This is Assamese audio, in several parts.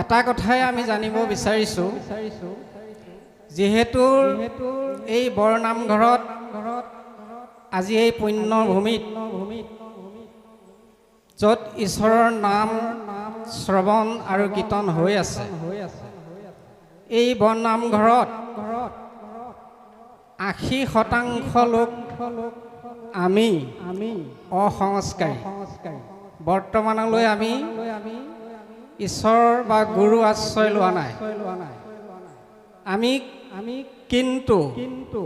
এটা কথাই আমি জানিব বিচাৰিছোঁ। যিহেতু এই বৰনামঘৰত আজি এই পুণ্য ভূমিত য'ত ঈশ্বৰৰ নাম শ্ৰৱণ আৰু কীৰ্তন হৈ আছে, এই বৰনামঘৰত আশী শতাংশ লোক আমি অসংস্কাৰী। বৰ্তমানলৈ আমি ঈশ্বৰ বা গুৰু আশ্ৰয় লোৱা নাই। আমি আমি কিন্তু কিন্তু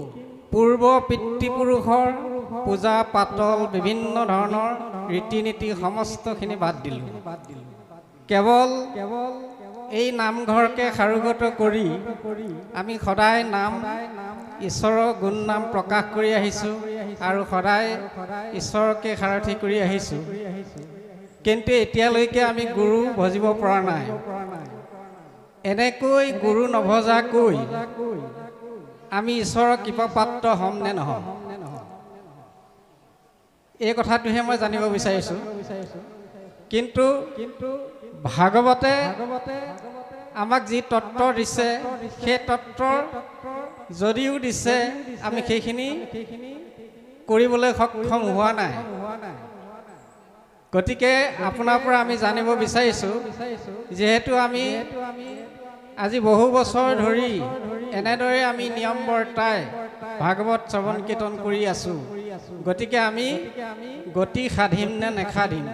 পূৰ্ব পিতৃপুৰুষৰ পূজা পাতল বিভিন্ন ধৰণৰ ৰীতি নীতি সমস্তখিনি বাদ দিলোঁ। কেৱল কেৱল এই নামঘৰকে সাৰোগত কৰি আমি সদায় নাম, ঈশ্বৰৰ গুণ নাম প্ৰকাশ কৰি আহিছোঁ আৰু সদায় ঈশ্বৰকে সাৰথি কৰি আহিছোঁ। কিন্তু এতিয়ালৈকে আমি গুৰু ভজিব পৰা নাই। এনেকৈ গুৰু নভজাকৈ আমি ঈশ্বৰৰ কৃপাপাত্ৰ হ'ম নে নহ'ম? এই কথাটোহে মই জানিব বিচাৰিছোঁ। কিন্তু কিন্তু ভাগৱতে আমাক যি তত্ত্ব দিছে সেই তত্ত্বৰ যদিও দিছে আমি সেইখিনি কৰিবলৈ সক্ষম হোৱা নাই। গতিকে আপোনাৰ পৰা আমি জানিব বিচাৰিছোঁ যিহেতু আমি আজি বহু বছৰ ধৰি এনেদৰে আমি নিয়ম বৰ্তাই ভাগৱত শ্ৰৱণ কীৰ্তন কৰি আছোঁ। গতিকে আমি গতি সাধিম নে নেসাধিম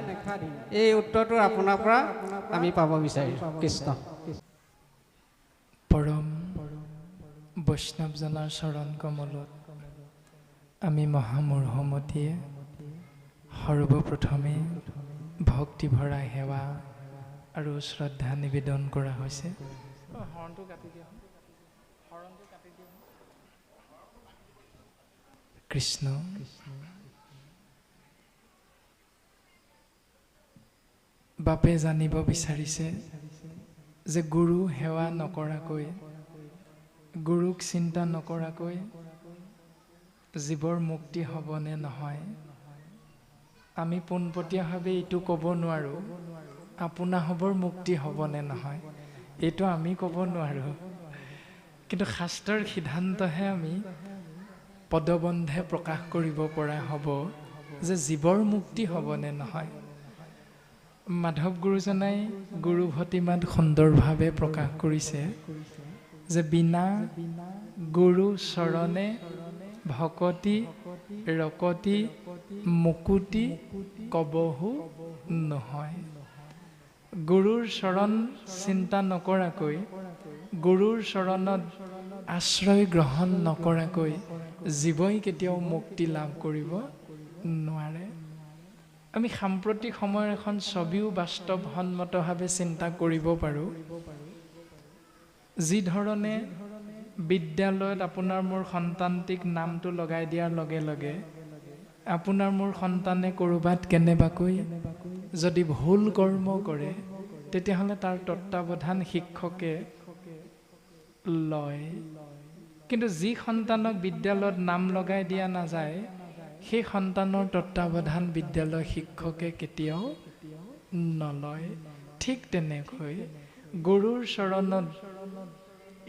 এই উত্তৰটো আপোনাৰ পৰা আমি পাব বিচাৰিছোঁ কৃষ্ণ। পৰম বৈষ্ণৱজনৰ চৰণ কমলত আমি মহামূৰ্হমতীয়ে সৰ্বপ্ৰথমে ভক্তি ভৰা সেৱা আৰু শ্ৰদ্ধা নিবেদন কৰা হৈছে। কৃষ্ণ। বাপে জানিব বিচাৰিছে যে গুৰু সেৱা নকৰাকৈ গুৰুক চিন্তা নকৰাকৈ জীৱৰ মুক্তি হ'বনে নহয়। আমি পোনপটীয়াভাৱে এইটো ক'ব নোৱাৰোঁ আপোনাসৱৰ মুক্তি হ'বনে নহয় এইটো আমি ক'ব নোৱাৰোঁ। কিন্তু শাস্ত্ৰৰ সিদ্ধান্তহে আমি পদবন্ধে প্ৰকাশ কৰিব পৰা হ'ব যে জীৱৰ মুক্তি হ'বনে নহয়। মাধৱ গুৰুজনাই গুৰু ভতিমাত সুন্দৰভাৱে প্ৰকাশ কৰিছে যে বিনা গুৰু চৰণে ভকতি ৰকতি মুকুতি কবহো নহয়। গুৰুৰ চৰণ চিন্তা নকৰাকৈ গুৰুৰ চৰণত আশ্ৰয় গ্ৰহণ নকৰাকৈ জীৱই কেতিয়াও মুক্তি লাভ কৰিব নোৱাৰে। আমি সাম্প্ৰতিক সময়ৰ এখন ছবিও বাস্তৱসন্মতভাৱে চিন্তা কৰিব পাৰোঁ। যি ধৰণে বিদ্যালয়ত আপোনাৰ মোৰ সন্তানটিক নামটো লগাই দিয়াৰ লগে লগে আপোনাৰ মোৰ সন্তানে ক'ৰবাত কেনেবাকৈ যদি ভুল কৰ্ম কৰে তেতিয়াহ'লে তাৰ তত্বাৱধান শিক্ষকে লয়। কিন্তু যি সন্তানক বিদ্যালয়ত নাম লগাই দিয়া নাযায় সেই সন্তানৰ তত্বাৱধান বিদ্যালয় শিক্ষকে কেতিয়াও নলয়। ঠিক তেনেকৈ গুৰুৰ চৰণত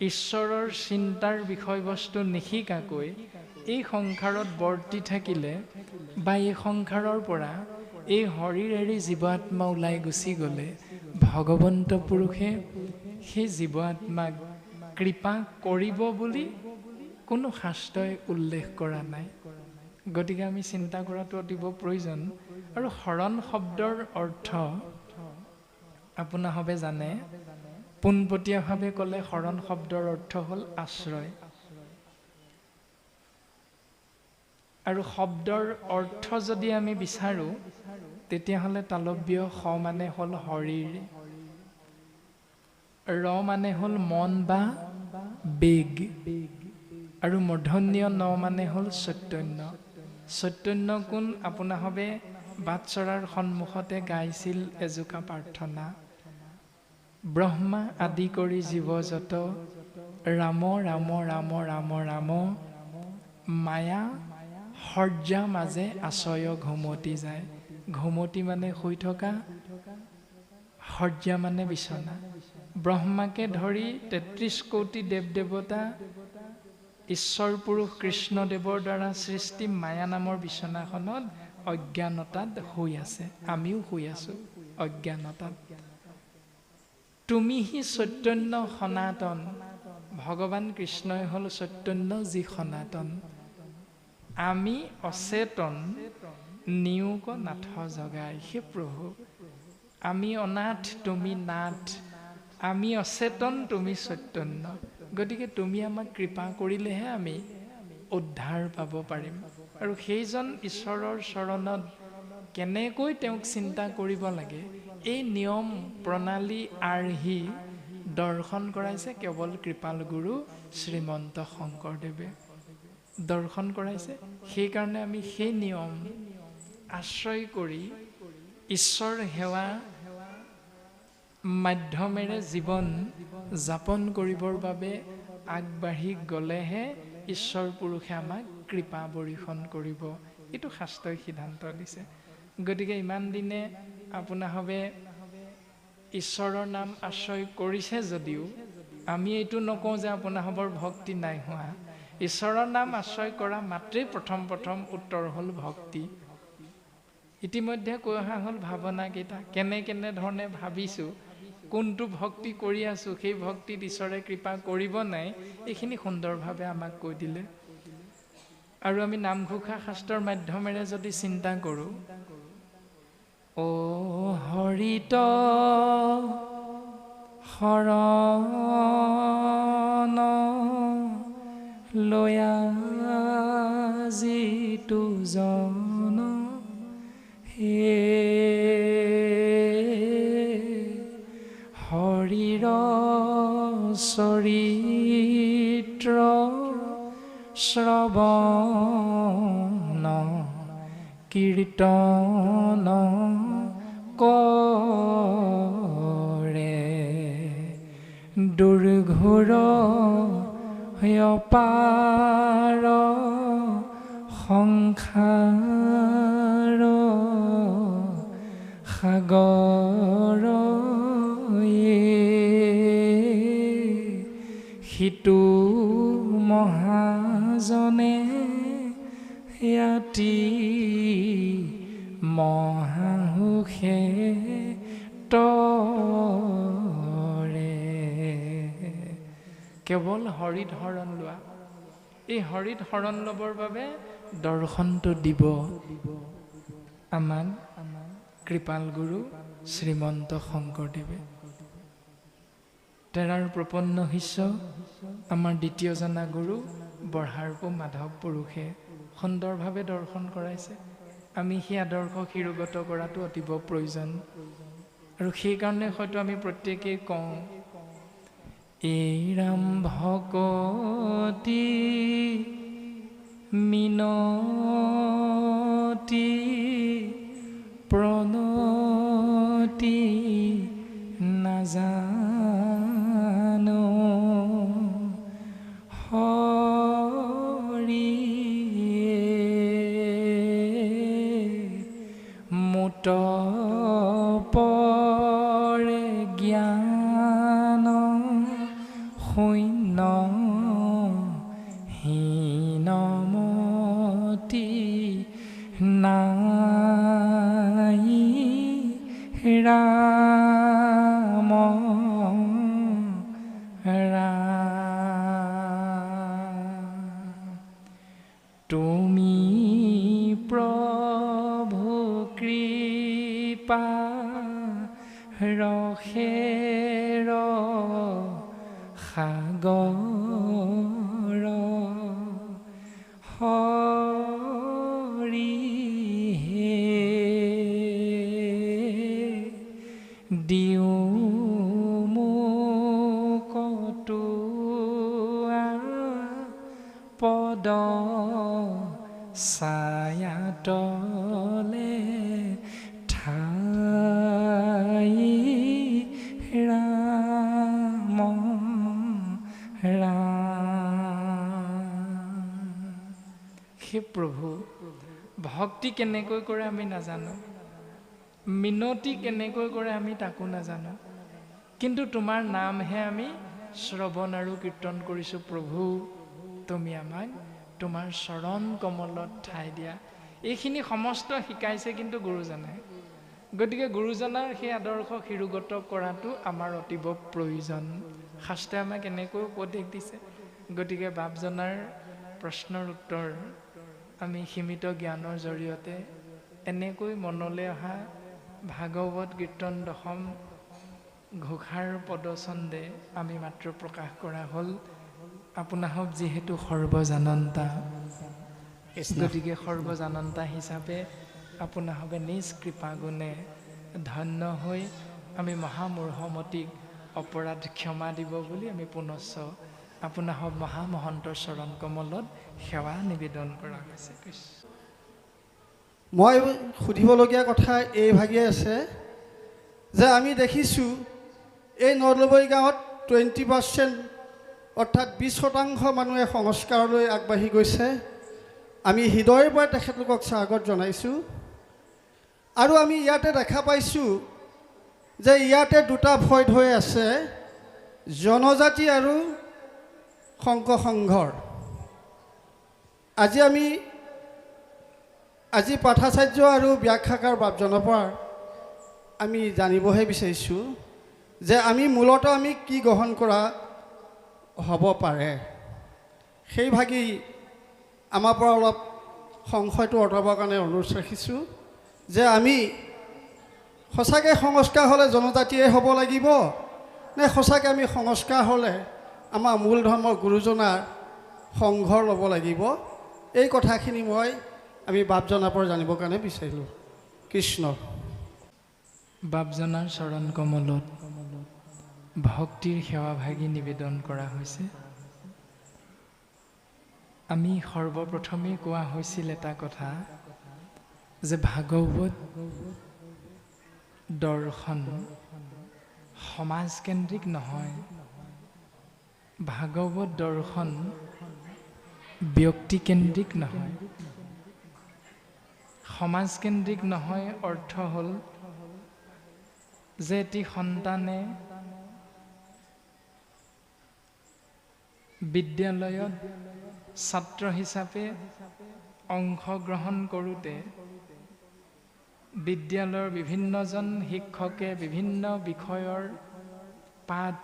ঈশ্বৰৰ চিন্তাৰ বিষয়বস্তু নিশিকাকৈ এই সংসাৰত বৰ্তি থাকিলে বা এই সংসাৰৰ পৰা এই শৰীৰ এৰি জীৱ আত্মা ওলাই গুচি গ'লে ভগৱন্ত পুৰুষে সেই জীৱ আত্মাক কৃপা কৰিব বুলি কোনো শাস্ত্ৰই উল্লেখ কৰা নাই। গতিকে আমি চিন্তা কৰাটো অতিব প্ৰয়োজন। আৰু শৰণ শব্দৰ অৰ্থ আপোনাসবে জানে। পোনপটীয়াভাৱে ক'লে শৰণ শব্দৰ অৰ্থ হ'ল আশ্ৰয়। আৰু শব্দৰ অৰ্থ যদি আমি বিচাৰোঁ তেতিয়াহ'লে তালব্য স মানে হ'ল শৰীৰ। ৰ মানে হ'ল মন বা বেগ। আৰু মূৰ্ধন্য ন মানে হ'ল চৈতন্য চৈতন্য কোন আপোনাসবে বাট চৰাৰ সন্মুখতে গাইছিল এজোকা প্ৰাৰ্থনা। ব্ৰহ্মা আদি কৰি জীৱ যত ৰাম ৰাম ৰাম ৰাম ৰাম মায়া সৰ্যা মাজে আচয় ঘুমতি যায়। ঘুমতি মানে শুই থকা সৰ্যা মানে বিচনা। ব্ৰহ্মাকে ধৰি তেত্ৰিছ কোটি দেৱ দেৱতা ঈশ্বৰ পুৰুষ কৃষ্ণদেৱৰ দ্বাৰা সৃষ্টি মায়া নামৰ বিচনাখনত অজ্ঞানতাত শুই আছে। আমিও শুই আছোঁ অজ্ঞানতাত। তুমি সি চৈতন্য সনাতন। ভগৱান কৃষ্ণই হ'ল চৈতন্য যি সনাতন। আমি অচেতন নিয়োগ নাথ জগাই। হে প্ৰভু আমি অনাথ তুমি নাথ। আমি অচেতন তুমি চৈতন্য। গতিকে তুমি আমাক কৃপা কৰিলেহে আমি উদ্ধাৰ পাব পাৰিম। আৰু সেইজন ঈশ্বৰৰ চৰণত কেনেকৈ তেওঁক চিন্তা কৰিব লাগে এই নিয়ম প্ৰণালী আৰ্হি দৰ্শন কৰাইছে কেৱল কৃপাল গুৰু শ্ৰীমন্ত শংকৰদেৱে। দৰ্শন কৰাইছে। সেইকাৰণে আমি সেই নিয়ম আশ্ৰয় কৰি ঈশ্বৰ সেৱা মাধ্যমেৰে জীৱন যাপন কৰিবৰ বাবে আগবাঢ়ি গ'লেহে ঈশ্বৰ পুৰুষে আমাক কৃপা বৰিষণ কৰিব। এইটো শাস্ত্ৰই সিদ্ধান্ত দিছে। গতিকে ইমান দিনে আপোনাসৱে ঈশ্বৰৰ নাম আশ্ৰয় কৰিছে যদিও আমি এইটো নকওঁ যে আপোনাসৱৰ ভক্তি নাই হোৱা। ঈশ্বৰৰ নাম আশ্ৰয় কৰা মাত্ৰেই প্ৰথম প্ৰথম উত্তৰ হ'ল ভক্তি। ইতিমধ্যে কৈ অহা হ'ল ভাৱনাকেইটা কেনে কেনে ধৰণে ভাবিছোঁ কোনটো ভক্তি কৰি আছোঁ সেই ভক্তিত ঈশ্বৰে কৃপা কৰিব নাই এইখিনি সুন্দৰভাৱে আমাক কৈ দিলে। আৰু আমি নামঘোষা শাস্ত্ৰৰ মাধ্যমেৰে যদি চিন্তা কৰোঁ অ হৰিত শৰণ লয়া যিটো জন হে হৰিৰ চৰিত্ৰ শ্ৰৱণ কীৰ্তন কৰে দুৰ্ঘোৰ অপাৰ সংসাৰ সাগৰ সিটো মহাজনে ইয়াতি মহাহুষে তৰে কেৱল হৰিত শৰণ লোৱা। এই হৰিত শৰণ ল'বৰ বাবে দৰ্শনটো দিব আমাক কৃপাল গুৰু শ্ৰীমন্ত শংকৰদেৱে। তেৰাৰ প্ৰপন্ন শিষ্য আমাৰ দ্বিতীয় জনা গুৰু বঢ়াৰপু মাধৱ পুৰুষে সুন্দৰভাৱে দৰ্শন কৰাইছে। আমি সেই আদৰ্শ শিৰোগত কৰাটো অতিব প্ৰয়োজন। আৰু সেইকাৰণে হয়তো আমি প্ৰত্যেকেই কওঁ এই ৰাম ভকতি মিনতি প্ৰণতি নাজানো সাগৰ কেনেকৈ কৰে আমি নাজানো। মিনতি কেনেকৈ কৰে আমি তাকো নাজানো। কিন্তু তোমাৰ নামহে আমি শ্ৰৱণ আৰু কীৰ্তন কৰিছোঁ প্ৰভু তুমি আমাক তোমাৰ চৰণ কমলত ঠাই দিয়া। এইখিনি সমস্ত শিকাইছে কিন্তু গুৰুজনে। গতিকে গুৰুজনাৰ সেই আদৰ্শ শিৰোগত কৰাটো আমাৰ অতীৱ প্ৰয়োজন। শাস্ত্ৰে আমাক এনেকৈ উপদেশ দিছে। গতিকে বাপজনাৰ প্ৰশ্নৰ উত্তৰ আমি সীমিত জ্ঞানৰ জৰিয়তে এনেকৈ মনলৈ অহা ভাগৱত কীৰ্তন দশম ঘোষাৰ পদচন্দে আমি মাত্ৰ প্ৰকাশ কৰা হ'ল। আপোনাহক যিহেতু সৰ্বজানন্তা গতিকে সৰ্বজানন্তা হিচাপে আপোনাসবে নিজ কৃপা গুণে ধন্য হৈ আমি মহামূৰ্হমতীক অপৰাধ ক্ষমা দিব বুলি আমি পুনশ্চ আপোনাসব মহামহন্তৰ চৰণ কমলত সেৱা নিবেদন কৰা হৈছে। মই সুধিবলগীয়া কথা এই ভাগেই আছে যে আমি দেখিছোঁ, এই নলবৈ গাঁৱত টুৱেণ্টি পাৰ্চেণ্ট অৰ্থাৎ বিছ শতাংশ মানুহে সংস্কাৰলৈ আগবাঢ়ি গৈছে। আমি হৃদয়ৰ পৰা তেখেতলোকক স্বাগত জনাইছোঁ। আৰু আমি ইয়াতে দেখা পাইছোঁ যে ইয়াতে দুটা ভয় হৈ আছে, জনজাতি আৰু শংক সংঘৰ আজি আমি, আজি পাঠাচাৰ্য আৰু ব্যাখ্যাকাৰ বাপজনৰ পৰা আমি জানিবহে বিচাৰিছোঁ যে আমি মূলত আমি কি গ্ৰহণ কৰা হ'ব পাৰে। সেই ভাগি আমাৰ পৰা অলপ সংশয়টো আঁতৰাবৰ কাৰণে অনুৰোধ ৰাখিছোঁ যে আমি সঁচাকৈ সংস্কাৰ হ'লে জনজাতিয়ে হ'ব লাগিব নে সঁচাকৈ আমি সংস্কাৰ হ'লে আমাৰ মূল ধৰ্মৰ গুৰুজনাৰ সংঘৰ ল'ব লাগিব। এই কথাখিনি মই আমি বাপজনাৰ পৰা জানিবৰ কাৰণে বিচাৰিলোঁ। কৃষ্ণ। বাপজনাৰ চৰণ কমলত ভক্তিৰ সেৱা ভাগি নিবেদন কৰা হৈছে। আমি সৰ্বপ্ৰথমেই কোৱা হৈছিল এটা কথা যে ভাগৱত দৰ্শন সমাজকেন্দ্ৰিক নহয় ভাগৱত দৰ্শন ব্যক্তিকেন্দ্ৰিক নহয়। সমাজকেন্দ্ৰিক নহয় অৰ্থ হ'ল যে এটি সন্তানে বিদ্যালয়ত ছাত্ৰ হিচাপে অংশগ্ৰহণ কৰোঁতে বিদ্যালয়ৰ বিভিন্নজন শিক্ষকে বিভিন্ন বিষয়ৰ পাঠ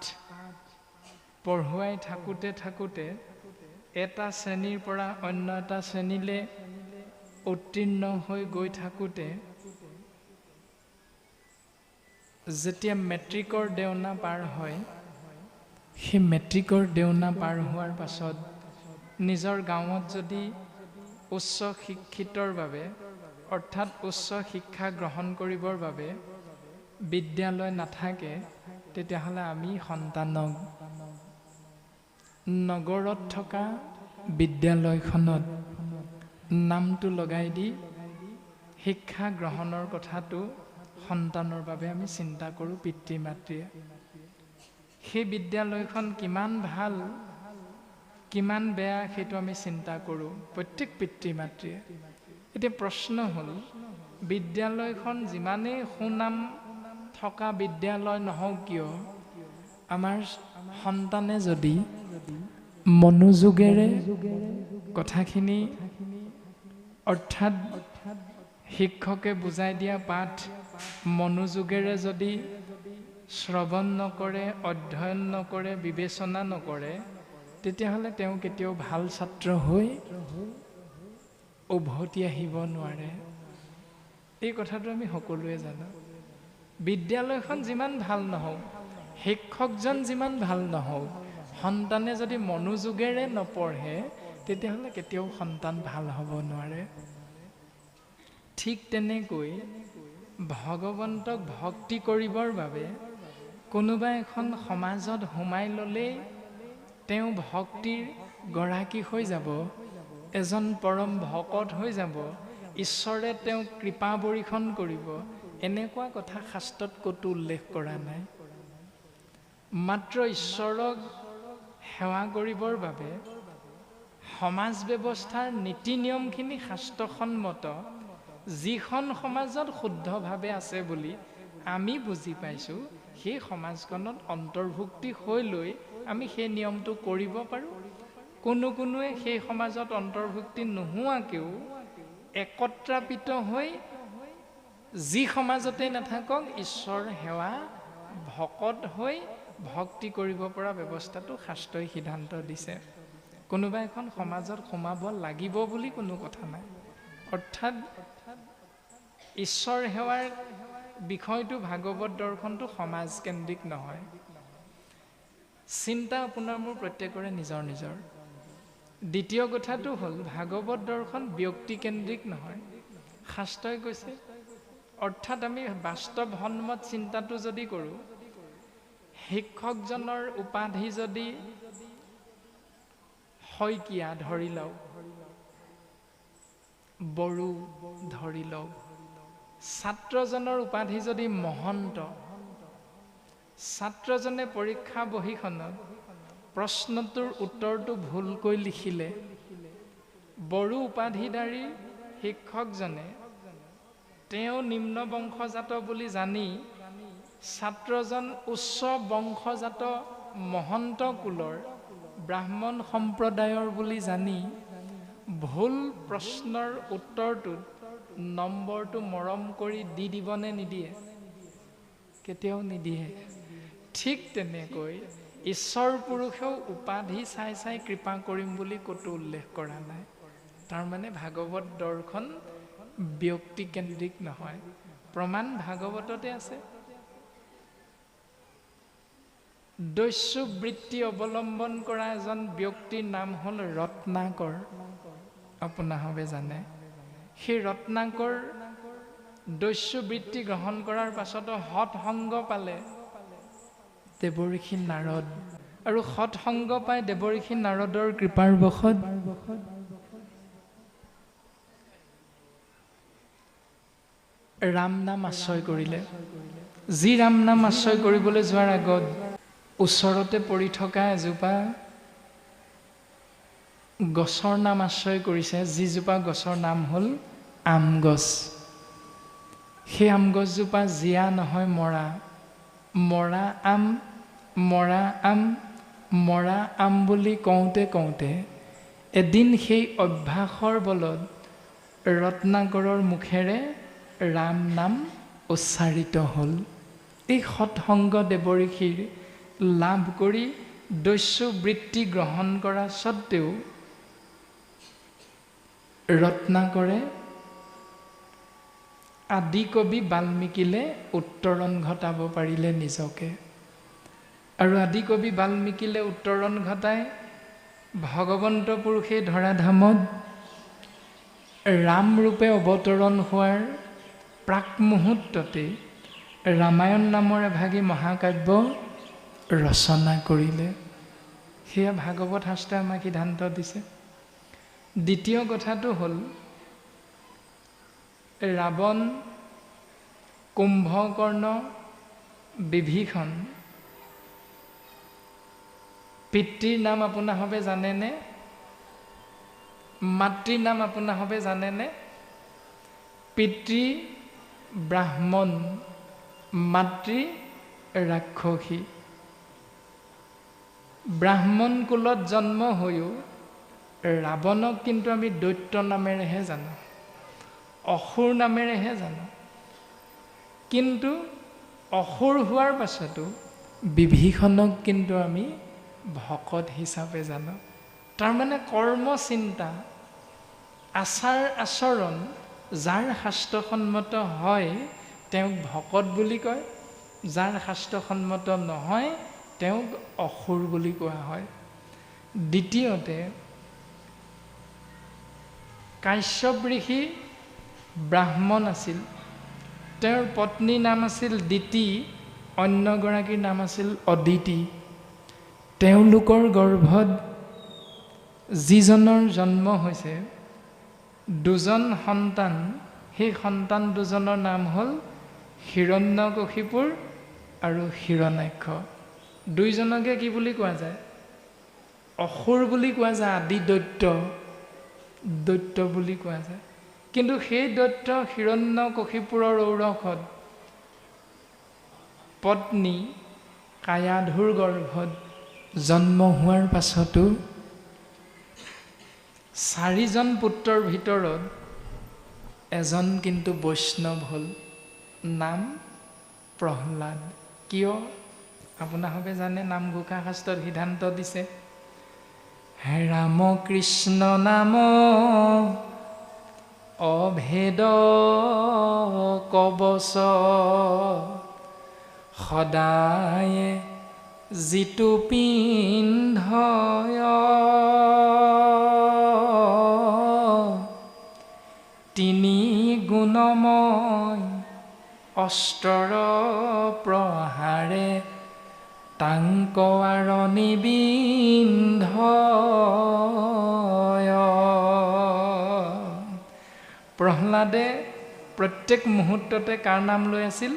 পঢ়ুৱাই থাকোঁতে থাকোঁতে এটা শ্ৰেণীৰ পৰা অন্য এটা শ্ৰেণীলৈ উত্তীৰ্ণ হৈ গৈ থাকোঁতে যেতিয়া মেট্ৰিকৰ দেওনা পাৰ হয় সেই মেট্ৰিকৰ দেওনা পাৰ হোৱাৰ পাছত নিজৰ গাঁৱত যদি উচ্চ শিক্ষিতৰ বাবে অৰ্থাৎ উচ্চ শিক্ষা গ্ৰহণ কৰিবৰ বাবে বিদ্যালয় নাথাকে তেতিয়াহ'লে আমি সন্তানক নগৰত থকা বিদ্যালয়খনত নামটো লগাই দি শিক্ষা গ্ৰহণৰ কথাটো সন্তানৰ বাবে আমি চিন্তা কৰোঁ পিতৃ মাতৃয়ে সেই বিদ্যালয়খন কিমান ভাল কিমান বেয়া সেইটো আমি চিন্তা কৰোঁ প্ৰত্যেক পিতৃ মাতৃয়ে এতিয়া প্ৰশ্ন হ'ল বিদ্যালয়খন যিমানেই সুনাম থকা বিদ্যালয় নহওক কিয় আমাৰ সন্তানে যদি মনোযোগেৰে কথাখিনি অৰ্থাৎ শিক্ষকে বুজাই দিয়া পাঠ মনোযোগেৰে যদি শ্ৰৱণ নকৰে অধ্যয়ন নকৰে বিবেচনা নকৰে তেতিয়াহ'লে তেওঁ কেতিয়াও ভাল ছাত্ৰ হৈ উভতি আহিব নোৱাৰে। এই কথাটো আমি সকলোৱে জানো। বিদ্যালয়খন যিমান ভাল নহওক শিক্ষকজন যিমান ভাল নহওক সন্তানে যদি মনোযোগেৰে নপঢ়ে তেতিয়াহ'লে কেতিয়াও সন্তান ভাল হ'ব নোৱাৰে। ঠিক তেনেকৈ ভগৱন্তক ভক্তি কৰিবৰ বাবে কোনোবা এখন সমাজত সোমাই ল'লেই তেওঁ ভক্তিৰ গৰাকী হৈ যাব এজন পৰম ভকত হৈ যাব ঈশ্বৰে তেওঁক কৃপা বৰিষণ কৰিব। এনেকুৱা কথা শাস্ত্ৰত ক'তো উল্লেখ কৰা নাই। মাত্ৰ ঈশ্বৰক সেৱা কৰিবৰ বাবে সমাজ ব্যৱস্থাৰ নীতি নিয়মখিনি শাস্ত্ৰসন্মত যিখন সমাজত শুদ্ধভাৱে আছে বুলি আমি বুজি পাইছোঁ সেই সমাজখনত অন্তৰ্ভুক্তি হৈ লৈ আমি সেই নিয়মটো কৰিব পাৰোঁ। কোনো কোনোৱে সেই সমাজত অন্তৰ্ভুক্তি নোহোৱাকেও একত্ৰাপিত হৈ যি সমাজতে নাথাকক ঈশ্বৰ সেৱা ভকত হৈ ভক্তি কৰিব পৰা ব্যৱস্থাটো শাস্ত্ৰই সিদ্ধান্ত দিছে। কোনোবা এখন সমাজত সোমাব লাগিব বুলি কোনো কথা নাই। অৰ্থাৎ ঈশ্বৰ সেৱাৰ বিষয়টো ভাগৱত দৰ্শনটো সমাজকেন্দ্ৰিক নহয়। চিন্তা আপোনাৰ মোৰ প্ৰত্যেকৰে নিজৰ নিজৰ। দ্বিতীয় কথাটো হ'ল ভাগৱত দৰ্শন ব্যক্তিকেন্দ্ৰিক নহয়। শাস্ত্ৰই কৈছে অৰ্থাৎ আমি বাস্তৱ সন্মত চিন্তাটো যদি কৰোঁ শিক্ষকজনৰ উপাধি যদি শইকীয়া ধৰি লওক বড়ো ধৰি লওক ছাত্ৰজনৰ উপাধি যদি মহন্ত ছাত্ৰজনে পৰীক্ষা বহীখনত প্ৰশ্নটোৰ উত্তৰটো ভুলকৈ লিখিলে বড়ো উপাধিধাৰী শিক্ষকজনে তেওঁ নিম্ন বংশজাত বুলি জানি ছাত্ৰজন উচ্চ বংশজাত মহন্ত কুলৰ ব্ৰাহ্মণ সম্প্ৰদায়ৰ বুলি জানি ভুল প্ৰশ্নৰ উত্তৰটোত নম্বৰটো মৰম কৰি দি দিবনে নিদিয়ে? কেতিয়াও নিদিয়ে। ঠিক তেনেকৈ ঈশ্বৰ পুৰুষেও উপাধি চাই চাই কৃপা কৰিম বুলি ক'তো উল্লেখ কৰা নাই। তাৰমানে ভাগৱত দৰ্শন ব্যক্তিকেন্দ্ৰিক নহয়। প্ৰমাণ ভাগৱততে আছে। দস্যু বৃত্তি অৱলম্বন কৰা এজন ব্যক্তিৰ নাম হ'ল ৰত্নাকৰ। আপোনাসবে জানে। সেই ৰত্নাকৰ দস্যু বৃত্তি গ্ৰহণ কৰাৰ পাছতো সৎসংগ পালে দেৱঋষি নাৰদ। আৰু সৎসংগ পাই দেৱঋষি নাৰদৰ কৃপাৰ বশত ৰাম নাম আশ্ৰয় কৰিলে। যি ৰাম নাম আশ্ৰয় কৰিবলৈ যোৱাৰ আগত ওচৰতে পৰি থকা এজোপা গছৰ নাম আশ্ৰয় কৰিছে যিজোপা গছৰ নাম হ'ল আম গছ। সেই আম গছজোপা জীয়া নহয় মৰা। মৰা আম মৰা আম মৰা আম বুলি কওঁতে কওঁতে এদিন সেই অভ্যাসৰ বলত ৰত্নাকৰৰ মুখেৰে ৰাম নাম উচ্চাৰিত হ'ল। এই সৎসংগ দেৱঋষিৰ লাভ কৰি দস্যু বৃত্তি গ্ৰহণ কৰা স্বত্বেও ৰত্নাকৰে আদি কবি বাল্মীকিলে উত্তৰণ ঘটাব পাৰিলে নিজকে। আৰু আদি কবি বাল্মীকিলে উত্তৰণ ঘটাই ভগৱন্ত পুৰুষে ধৰাধামত ৰামৰূপে অৱতৰণ হোৱাৰ প্ৰাক মুহূৰ্ততে ৰামায়ণ নামৰ এভাগী মহাকাব্য ৰচনা কৰিলে। সেয়া ভাগৱত শাস্ত্ৰই আমাক সিদ্ধান্ত দিছে। দ্বিতীয় কথাটো হ'ল ৰাৱণ কুম্ভকৰ্ণ বিভীষণ। পিতৃৰ নাম আপোনাসবে জানেনে? মাতৃৰ নাম আপোনাসবে জানেনে? পিতৃ ব্ৰাহ্মণ মাতৃ ৰাক্ষসী। ব্ৰাহ্মণ কুলত জন্ম হৈও ৰাৱণক কিন্তু আমি দৈত্য নামেৰেহে জানো অসুৰ নামেৰেহে জানো। কিন্তু অসুৰ হোৱাৰ পাছতো বিভীষণক কিন্তু আমি ভকত হিচাপে জানো। তাৰমানে কৰ্ম চিন্তা আচাৰ আচৰণ যাৰ শাস্ত্ৰসন্মত হয় তেওঁক ভকত বুলি কয় যাৰ শাস্ত্ৰসন্মত নহয় তেওঁক অসুৰ বুলি কোৱা হয়। দ্বিতীয়তে কাশ্যপ ঋষি ব্ৰাহ্মণ আছিল। তেওঁৰ পত্নীৰ নাম আছিল দিতি অন্যগৰাকীৰ নাম আছিল অদিতি। তেওঁলোকৰ গৰ্ভত যিজনৰ জন্ম হৈছে দুজন সন্তান সেই সন্তান দুজনৰ নাম হ'ল হিৰণ্যকশিপুৰ আৰু হিৰণ্যাক্ষ। দুইজনকে কি বুলি কোৱা যায়? অসুৰ বুলি কোৱা যায় আদি দৈত্য দৈত্য বুলি কোৱা যায়। কিন্তু সেই দৈত্য হিৰণ্যকশিপুৰৰ ঔৰসত পত্নী কায়াধুৰ গৰ্ভত জন্ম হোৱাৰ পাছতো চাৰিজন পুত্ৰৰ ভিতৰত এজন কিন্তু বৈষ্ণৱ হ'ল নাম প্ৰহ্লাদ। কিয়? আপোনালোকে জানে নামঘোষা শাস্ত্ৰত সিদ্ধান্ত দিছে। ৰাম কৃষ্ণ নাম অভেদ কবচ সদায়ে যিটো পিন্ধয়। তিনি গুণময় অস্ত্ৰৰ প্ৰহাৰে তাংক আৰু নিবিন্ধ প্ৰহ্লাদে প্ৰত্যেক মুহূৰ্ততে কাৰ নাম লৈ আছিল?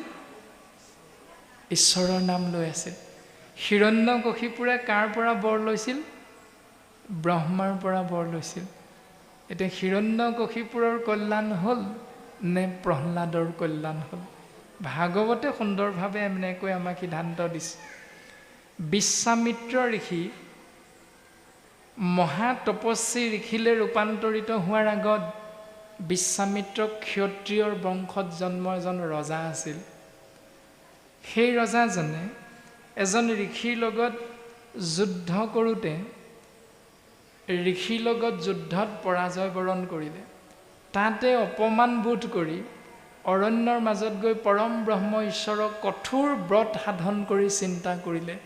ঈশ্বৰৰ নাম লৈ আছিল। হিৰণ্যকশিপুৰে কাৰ পৰা বৰ লৈছিল? ব্ৰহ্মাৰ পৰা বৰ লৈছিল। এতিয়া হিৰণ্যকশিপুৰৰ কল্যাণ হ'ল নে প্ৰহ্লাদৰ কল্যাণ হ'ল? ভাগৱতে সুন্দৰভাৱে এনেকৈ আমাক সিদ্ধান্ত দিছে। বিশ্বামিত্ৰ ঋষি মহাতপস্বী ঋষিলৈ ৰূপান্তৰিত হোৱাৰ আগত বিশ্বামিত্ৰ ক্ষত্ৰিয়ৰ বংশত জন্ম এজন ৰজা আছিল। সেই ৰজাজনে এজন ঋষিৰ লগত যুদ্ধ কৰোঁতে ঋষিৰ লগত যুদ্ধত পৰাজয় বৰণ কৰিলে। তাতে অপমান বোধ কৰি অৰণ্যৰ মাজত গৈ পৰম ব্ৰহ্ম ঈশ্বৰক কঠোৰ ব্ৰত সাধন কৰি চিন্তা কৰিলে।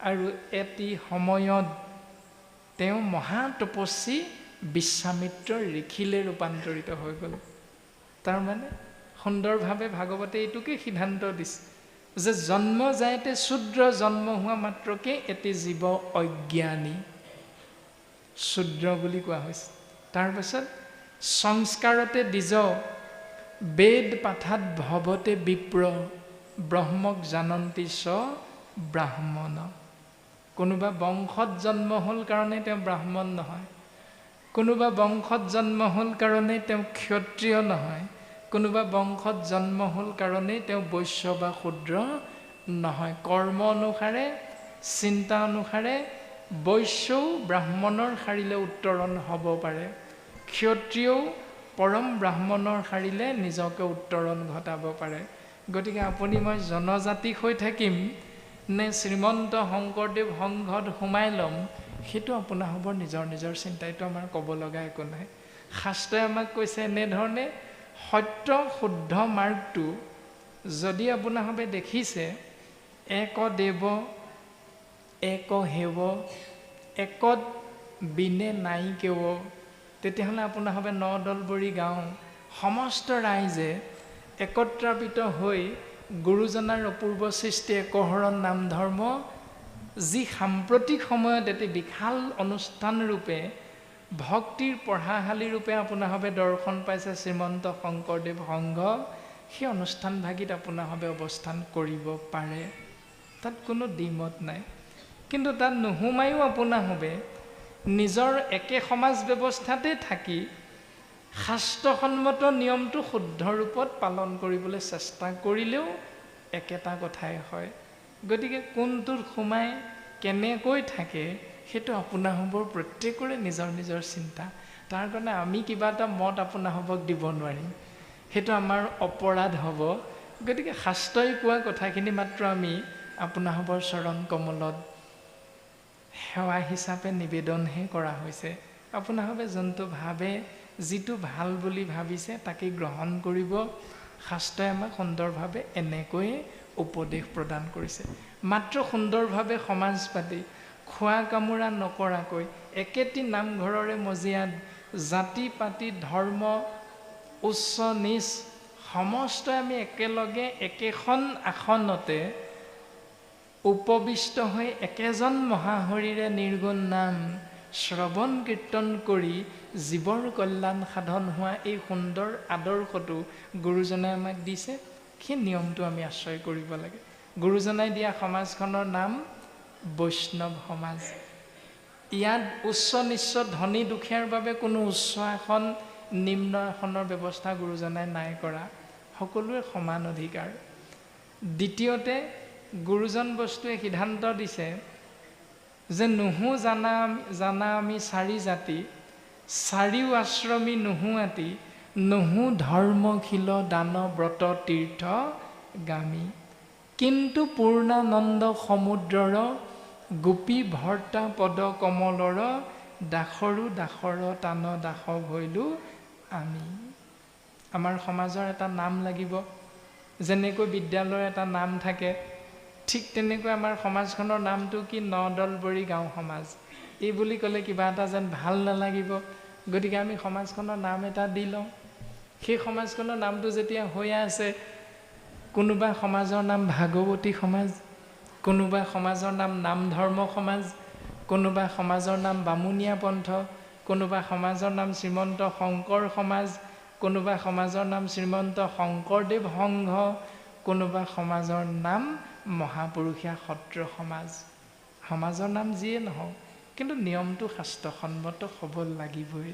আৰু এটি সময়ত তেওঁ মহাতপস্বী বিশ্বামিত্ৰ ঋষিলৈ ৰূপান্তৰিত হৈ গ'ল। তাৰমানে সুন্দৰভাৱে ভাগৱতে এইটোকে সিদ্ধান্ত দিছে যে জন্ম যায়তে শূদ্ৰ জন্ম হোৱা মাত্ৰকে এটি জীৱ অজ্ঞানী। শূদ্ৰ বুলি কোৱা হৈছে। তাৰপাছত সংস্কাৰতে দ্বিজ বেদ পাঠাত ভৱতে বিপ্ৰ ব্ৰহ্মক জানন্তী চ ব্ৰাহ্মণ। কোনোবা বংশত জন্ম হ'ল কাৰণে তেওঁ ব্ৰাহ্মণ নহয়। কোনোবা বংশত জন্ম হ'ল কাৰণেই তেওঁ ক্ষত্ৰিয় নহয়। কোনোবা বংশত জন্ম হ'ল কাৰণেই তেওঁ বৈশ্য বা শূদ্ৰ নহয়। কৰ্ম অনুসাৰে চিন্তা অনুসাৰে বৈশ্যও ব্ৰাহ্মণৰ শাৰীলে উত্তৰণ হ'ব পাৰে। ক্ষত্ৰিয়ও পৰম ব্ৰাহ্মণৰ শাৰীলে নিজকে উত্তৰণ ঘটাব পাৰে। গতিকে আপুনি মই জনজাতি হৈ থাকিম। নে শ্ৰীমন্ত শংকৰদেৱ সংঘত সোমাই ল'ম সেইটো আপোনাৰ হ'ব নিজৰ নিজৰ চিন্তা এইটো আমাৰ ক'ব লগা একো নাই। শাস্ত্ৰই আমাক কৈছে এনেধৰণে সত্য শুদ্ধ মাৰ্গটো যদি আপোনাৰভাৱে দেখিছে এক দেৱ এক হেৱ একত বিনে নাই কেৱ তেতিয়াহ'লে আপোনাৰভাৱে নদলবৰী গাঁও সমস্ত ৰাইজে একত্ৰাপিত হৈ গুৰুজনাৰ অপূৰ্ব সৃষ্টি একশৰণ নাম ধৰ্ম যি সাম্প্ৰতিক সময়ত এটি বিশাল অনুষ্ঠান ৰূপে ভক্তিৰ পঢ়াশালী ৰূপে আপোনাৰভাৱে দৰ্শন পাইছে শ্ৰীমন্ত শংকৰদেৱ সংঘ সেই অনুষ্ঠানভাগিত আপোনাৰভাৱে অৱস্থান কৰিব পাৰে। তাত কোনো দ্বিমত নাই। কিন্তু তাত নোসোমায়ো আপোনাৰভাৱে নিজৰ একে সমাজ ব্যৱস্থাতে থাকি শাস্ত্ৰসন্মত নিয়মটো শুদ্ধ ৰূপত পালন কৰিবলৈ চেষ্টা কৰিলেও একেটা কথাই হয়। গতিকে কোনটোত সোমাই কেনেকৈ থাকে সেইটো আপোনাৰসবৰ প্ৰত্যেকৰে নিজৰ নিজৰ চিন্তা। তাৰ কাৰণে আমি কিবা এটা মত আপোনাৰসবক দিব নোৱাৰিম। সেইটো আমাৰ অপৰাধ হ'ব। গতিকে শাস্ত্ৰই কোৱা কথাখিনি মাত্ৰ আমি আপোনাৰসবৰ চৰণ কমলত সেৱা হিচাপে নিবেদনহে কৰা হৈছে। আপোনাৰভাৱে যোনটো ভাবে যিটো ভাল বুলি ভাবিছে তাকে গ্ৰহণ কৰিব। শাস্ত্ৰই আমাক সুন্দৰভাৱে এনেকৈয়ে উপদেশ প্ৰদান কৰিছে। মাত্ৰ সুন্দৰভাৱে সমাজ পাতি খোৱা কামোৰা নকৰাকৈ একেটি নামঘৰৰে মজিয়াত জাতি পাতি ধৰ্ম উচ্চ নিচ সমস্তই আমি একেলগে একেখন আসনতে উপবিষ্ট হৈ একেজন মহাহৰিৰে নিৰ্গুণ নাম শ্ৰৱণ কীৰ্তন কৰি জীৱৰ কল্যাণ সাধন হোৱা এই সুন্দৰ আদৰ্শটো গুৰুজনাই আমাক দিছে। সেই নিয়মটো আমি আশ্ৰয় কৰিব লাগে। গুৰুজনাই দিয়া সমাজখনৰ নাম বৈষ্ণৱ সমাজ। ইয়াত উচ্চ নিচ্চ ধনী দুখীয়াৰ বাবে কোনো উচ্চ আসন নিম্ন আসনৰ ব্যৱস্থা গুৰুজনাই নাই কৰা। সকলোৱে সমান অধিকাৰ। দ্বিতীয়তে গুৰুজন বস্তুৱে সিদ্ধান্ত দিছে যে নুহু জানা জানা আমি চাৰি জাতি চাৰিও আশ্ৰমী নুহু আতি নুহু ধৰ্মশীল দান ব্ৰত তীৰ্থ গামী। কিন্তু পূৰ্ণানন্দ সমুদ্ৰৰ গোপী ভৰ্তা পদ কমলৰ দাসৰো দাসৰ টান দাস ভৈলো আমি। আমাৰ সমাজৰ এটা নাম লাগিব। যেনেকৈ বিদ্যালয়ৰ এটা নাম থাকে ঠিক তেনেকৈ আমাৰ সমাজখনৰ নামটো কি নদলবৰী গাঁও সমাজ। এই বুলি ক'লে কিবা এটা যেন ভাল নালাগিব। গতিকে আমি সমাজখনৰ নাম এটা দি লওঁ। সেই সমাজখনৰ নামটো যেতিয়া হৈ আছে কোনোবা সমাজৰ নাম ভাগৱতী সমাজ কোনোবা সমাজৰ নাম নাম ধৰ্ম সমাজ কোনোবা সমাজৰ নাম বামুণীয়া পন্থ কোনোবা সমাজৰ নাম শ্ৰীমন্ত শংকৰ সমাজ কোনোবা সমাজৰ নাম শ্ৰীমন্ত শংকৰদেৱ সংঘ কোনোবা সমাজৰ নাম মহাপুৰুষীয়া সত্ৰ সমাজ। সমাজৰ নাম যিয়ে নহওক কিন্তু নিয়মটো শাস্ত্ৰসন্মত হ'ব লাগিবই।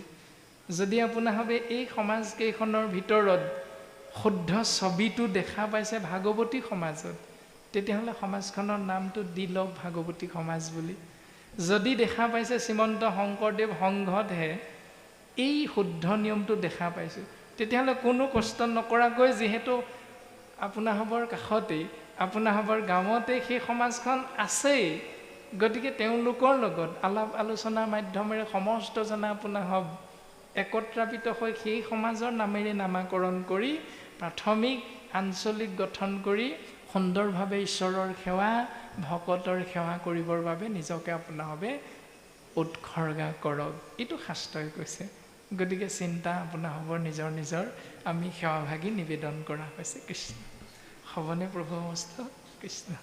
যদি আপোনাৰ ভাবে এই সমাজকেইখনৰ ভিতৰত শুদ্ধ ছবিটো দেখা পাইছে ভাগৱতী সমাজত তেতিয়াহ'লে সমাজখনৰ নামটো দি লওক ভাগৱতী সমাজ বুলি। যদি দেখা পাইছে শ্ৰীমন্ত শংকৰদেৱ সংঘতহে এই শুদ্ধ নিয়মটো দেখা পাইছোঁ তেতিয়াহ'লে কোনো কষ্ট নকৰাকৈ যিহেতু আপোনাসৱৰ কাষতেই আপোনাসৱৰ গাঁৱতেই সেই সমাজখন আছেই। গতিকে তেওঁলোকৰ লগত আলাপ আলোচনাৰ মাধ্যমেৰে সমস্ত জনা আপোনাসৱ একত্ৰাপিত হৈ সেই সমাজৰ নামেৰে নামাকৰণ কৰি প্ৰাথমিক আঞ্চলিক গঠন কৰি সুন্দৰভাৱে ঈশ্বৰৰ সেৱা ভকতৰ সেৱা কৰিবৰ বাবে নিজকে আপোনাসৱে উৎসৰ্গা কৰক। এইটো শাস্ত্ৰই কৈছে। গতিকে চিন্তা আপোনাৰ হ'ব নিজৰ নিজৰ আমি সেৱাভাগী নিবেদন কৰা হৈছে। কৃষ্ণ। হ'বনে প্ৰভু অৱস্থা কৃষ্ণ